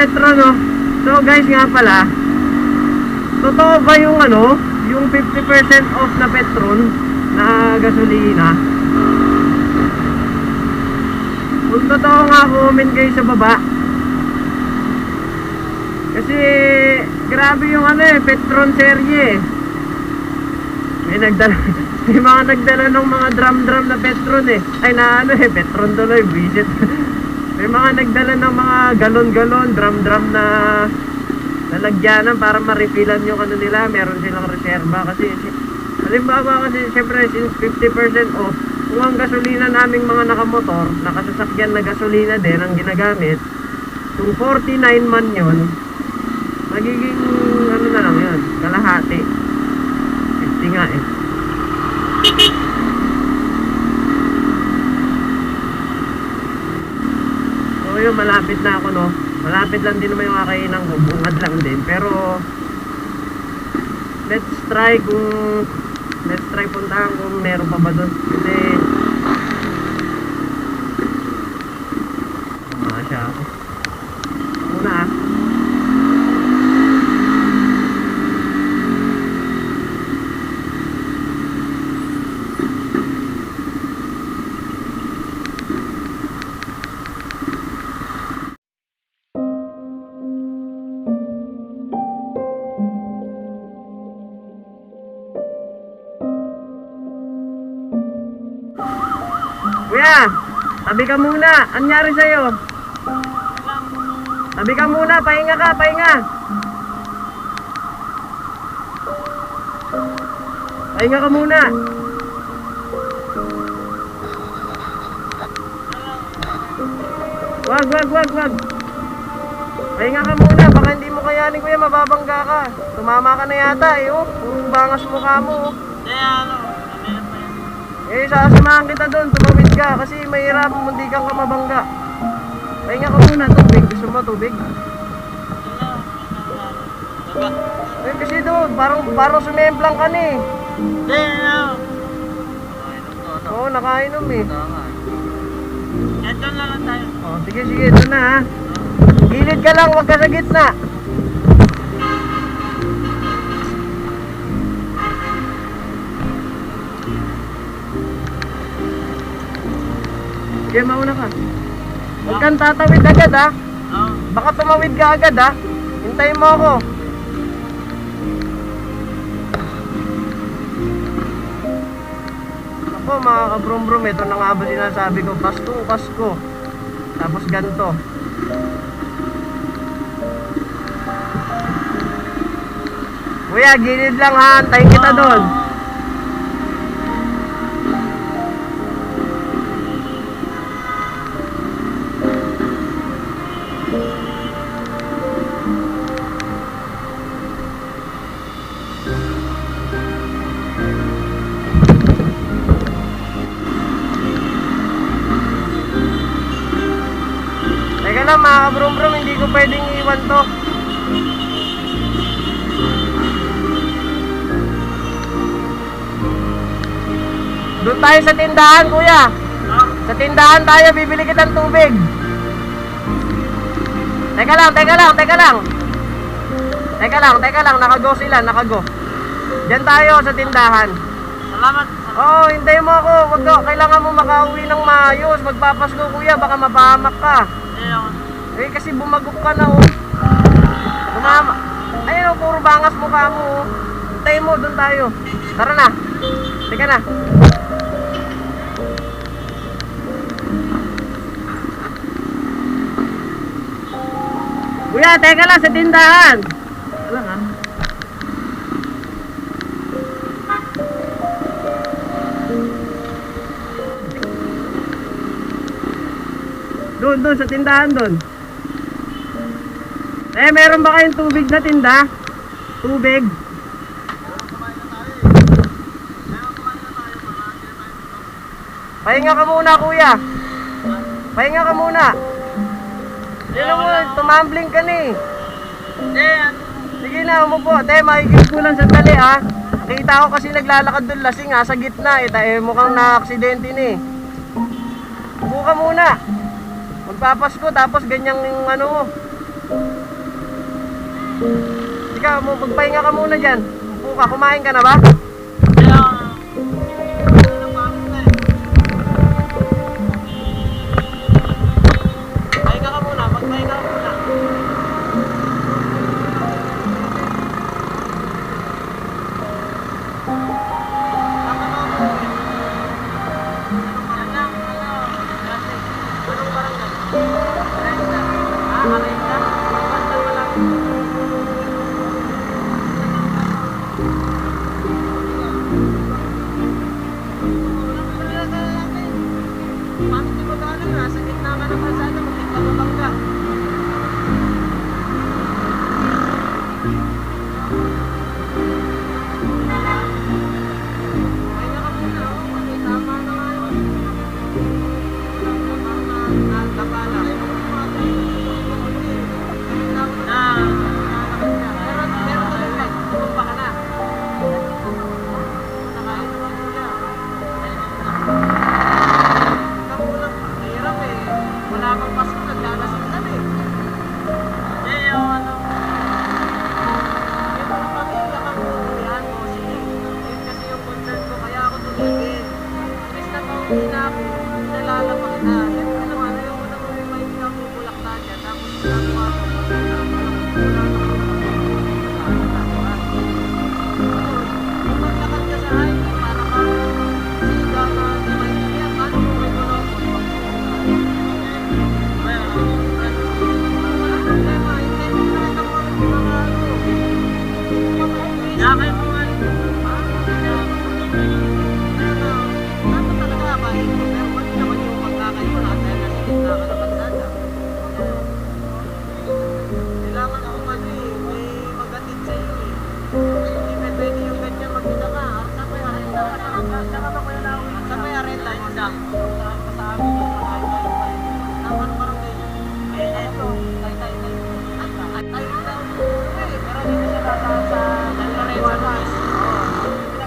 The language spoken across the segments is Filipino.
Petron, no? So guys nga pala, totoo ba yung ano, yung 50% off na Petron na gasolina? Kung totoo nga, comment kayo sa baba. Kasi, grabe yung ano eh, Petron serye eh. May nagdala, may mga nagdala ng mga drum-drum na Petron eh. Ay na ano eh, Petron tuloy, visit. may mga nagdala ng mga galon-galon, drum-drum na lalagyanan para ma-refillan yung ano nila. Meron silang reserva kasi halimbawa kasi syempre since 50% off, kung ang gasolina naming mga nakamotor, nakasasakyan na gasolina din ang ginagamit, kung 49 man yun, magiging ano na lang yun, kalahati. 50 nga eh. So yun, malapit na ako no. Malapit lang din naman yung kakainang ko. Bungad lang din. Pero, let's try kung, let's try puntahan kung meron pa ba doon. Tabi ka muna. Anyari sa'yo? Tabi ka muna, pahinga ka, pahinga. Pahinga ka muna. Wag, wag, wag, wag. Pahinga ka muna, baka hindi mo kayanin kuya, mababangga ka. Tumama ka na yata eh, oh. Puro bangas mukha mo, oh. Hindi, ano? Eh, sasamahan kita doon, tumawid ka kasi mahirap, hindi kang kamabangga. Pahinga ka muna, tubig. Gusto mo tubig? Eh, kasi doon, parang, parang sumemplang ka na eh. Hindi, ano. Oo, nakainom eh. Ito na lang tayo. Oh, sige, sige, doon na ha. Gilid ka lang, wag ka sa gitna. Sige, mauna ka. Huwag kang tatawid agad ha. Oo. Baka tumawid ka agad ha. Hintayin mo ako. Ako mga kabrum-brum, ito na nga ba sinasabi ko, Pasko, Pasko. Tapos ganito. Kuya, gilid lang ha, antayin kita doon. Pwedeng iwan to. Doon tayo sa tindahan, kuya. Sa tindahan tayo, bibili kitang tubig. Teka lang, teka lang, teka lang. Teka lang, teka lang, nakago sila, nakago. Diyan tayo sa tindahan. Salamat. Oo, oh, hintayin mo ako. Wag ka, kailangan mo makauwi ng maayos. Magpapasko kuya, baka mapahamak ka. Hindi ako. Eh, kasi bumagok ka na, oh. Tumama. Ayun, oh, puro bangas mukha mo, oh. Hintayin mo, doon tayo. Tara na. Teka na. Kuya, teka lang sa tindahan. Teka lang, ah. Doon, doon, sa tindahan doon. Eh, meron ba kayong tubig na tinda? Tubig. Pahinga ka muna, kuya. Pahinga ka muna. Yan mo, tumambling ka ni. Ano. Sige na, umupo. Te, makikip ko lang sandali, ha. Nakita ko kasi naglalakad doon lasing, ha, sa gitna, eh. Tayo mukhang na-aksidente ni. Upo ka muna. Magpapasko, tapos ganyan yung ano mo. Ikaw, magpahinga ka muna dyan. Buka, kumain ka na ba?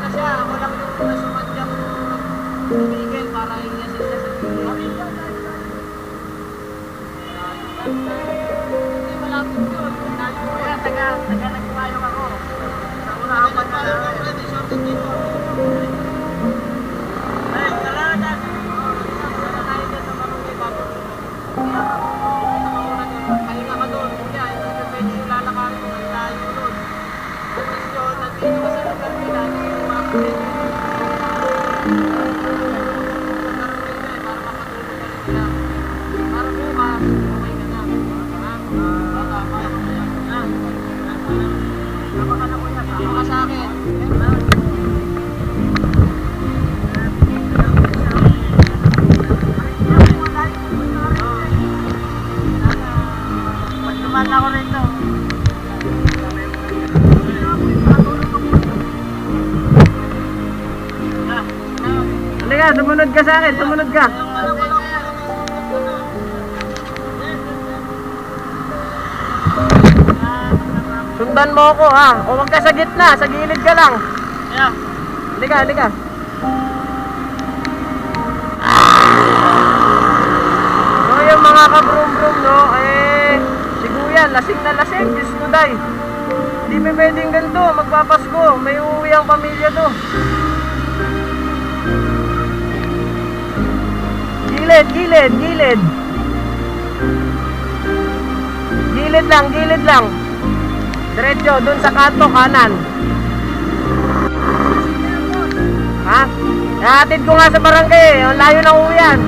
na siya. Ako lang yung mga sumadyang tumigil para i-assist siya sa video. Hindi malapit yun. Kaya taga, taga nagkuhayong ako. Sa una ako pag-aaral. Pwede shorting dito. ka, sumunod ka sa akin, sumunod ka. Sundan mo ako ha. O wag ka sa gitna, sa gilid ka lang. Yeah. Halika, halika. So yung mga kabrum-brum no, eh, siguyan, lasing na lasing, Diyos ko day. Hindi may pwedeng ganito, magpapasko, may uuwi ang pamilya to. gilid, gilid, gilid. Gilid lang, gilid lang. Diretso, dun sa kanto, kanan. Ha? Nahatid ko nga sa barangay eh. Ang layo ng uwian.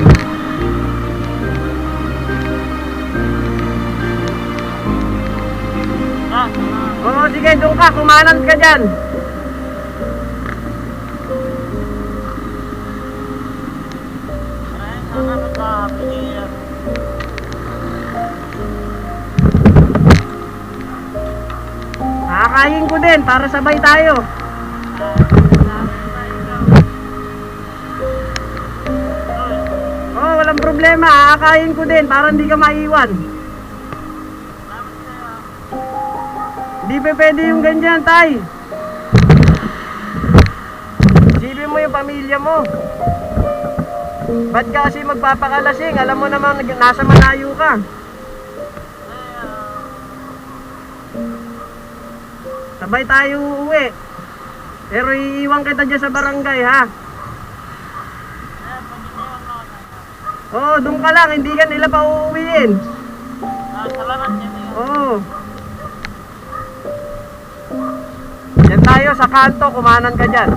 Ah. Oo, sige, doon ka. Kumanan ka dyan. Kakain ko din, para sabay tayo. Oh, walang problema, kakain ko din, para hindi ka maiwan. Hindi pa pwede yung ganyan, tay. Isipin mo yung pamilya mo. Ba't ka kasi magpapakalasing? Alam mo naman, nag- nasa malayo ka. Sabay tayo uuwi. Pero iiwan kita dyan sa barangay, ha? Oo, oh, doon ka lang. Hindi ka nila pa uuwiin. Ah, salamat niya. Oo. Oh. Yan tayo sa kanto. Kumanan ka dyan.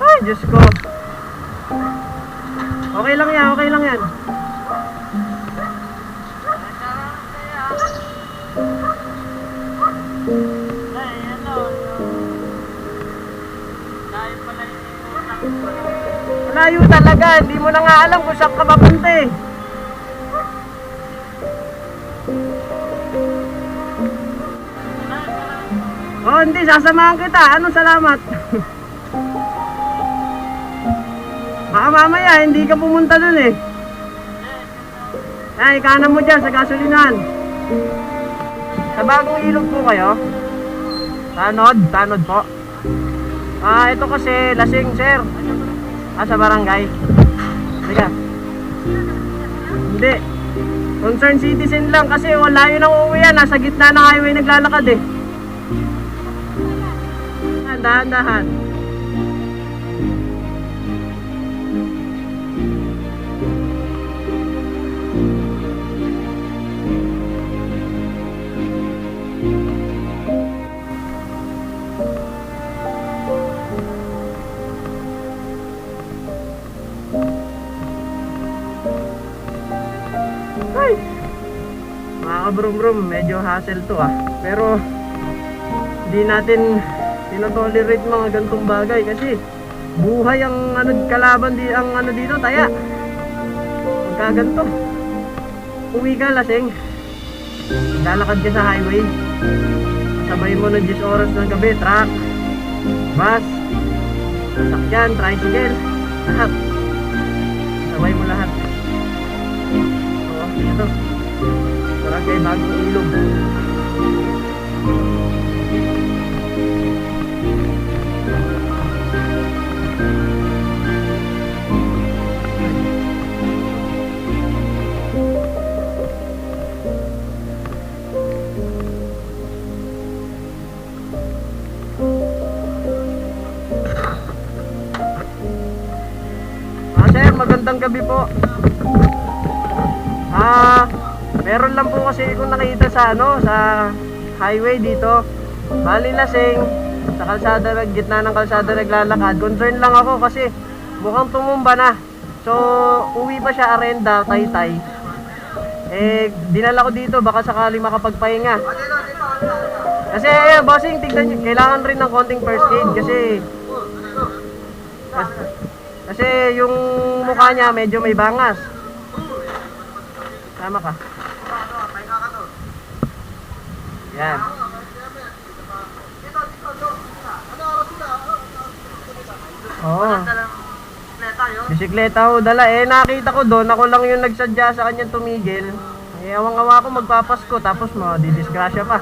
Ay, Diyos ko. Okay lang yan, okay lang yan. Malayo talaga. Hindi mo na nga alam kung saan ka papunta eh. Oh, hindi. Sasamahan kita. Anong salamat? Baka mamaya, hindi ka pumunta dun eh. Ay, kanan mo dyan sa gasolinahan. Sa bagong ilog po kayo? Tanod? Tanod po? Ah, ito kasi lasing, sir. Ah, sa barangay. Teka. Hindi. Concerned citizen lang kasi wala yun ang uuwi yan. Nasa gitna ng highway naglalakad eh. Ah, Dahan-dahan. Kabrum-brum, medyo hassle to ah. Pero, hindi natin tinotolerate mga gantong bagay kasi buhay ang ano kalaban di ang ano dito taya. Magkaganto. Uwi ka lasing. Lalakad ka sa highway. Sabay mo ng 10 oras ng gabi, truck, bus, sasakyan, tricycle, lahat. Sabay mo lahat. Oo, ito. Barangay Bagong Ilog. Sir, magandang gabi po. Meron lang po kasi akong nakita sa ano, sa highway dito. Bali lasing sa kalsada ng gitna ng kalsada naglalakad. Concern lang ako kasi mukhang tumumba na. So, uwi pa siya arenda, taytay. Eh, dinala ko dito baka sakali makapagpahinga. Kasi, eh, bossing, tignan nyo, kailangan rin ng konting first aid kasi kasi yung mukha niya medyo may bangas. Tama ka. Yan. Oo. Bisikleta ho dala. Eh nakita ko doon, ako lang yung nagsadya sa kanya tumigil. Eh awang awa ko magpapasko tapos mo didisgrasya pa.